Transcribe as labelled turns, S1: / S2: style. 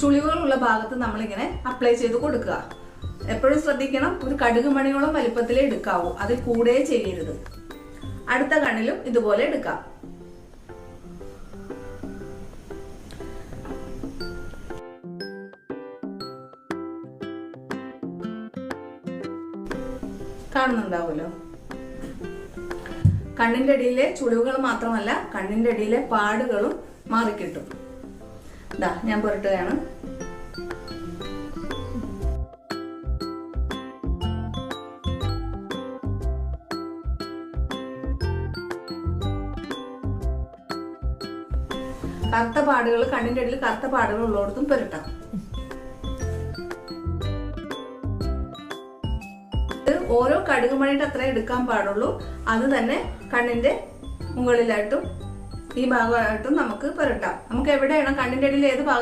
S1: ചുളിവുകളുള്ള ഭാഗത്ത് നമ്മളിങ്ങനെ അപ്ലൈ ചെയ്ത് കൊടുക്കുക. എപ്പോഴും ശ്രദ്ധിക്കണം ഒരു കടുക് മണിയോളം വലിപ്പത്തിലേ എടുക്കാവൂ. അതിൽ കൂടെ ചെയ്യരുത്. അടുത്ത കണ്ണിലും ഇതുപോലെ എടുക്കാം. കാണുന്നുണ്ടാവുമല്ലോ? കണ്ണിന്റെ അടിയിലെ ചുളിവുകൾ മാത്രമല്ല കണ്ണിന്റെ അടിയിലെ പാടുകളും മാറിക്കിട്ടും. ഇതാ ഞാൻ പുരട്ടുകയാണ്. കറുത്ത പാടുകൾ കണ്ണിന്റെ ഇടയിൽ കറുത്ത പാടുകൾ ഉള്ളിടത്തും പുരട്ടാം. ഓരോ കടുകുമണിയുടെ അത്രേ എടുക്കാൻ പാടുള്ളൂ. അത് തന്നെ കണ്ണിന്റെ മുകളിലായിട്ടും ഈ ഭാഗമായിട്ടും നമുക്ക് പുരട്ടാം. നമുക്ക് എവിടെയാണ് കണ്ണിന്റെ ഇടയിൽ ഏത് ഭാഗം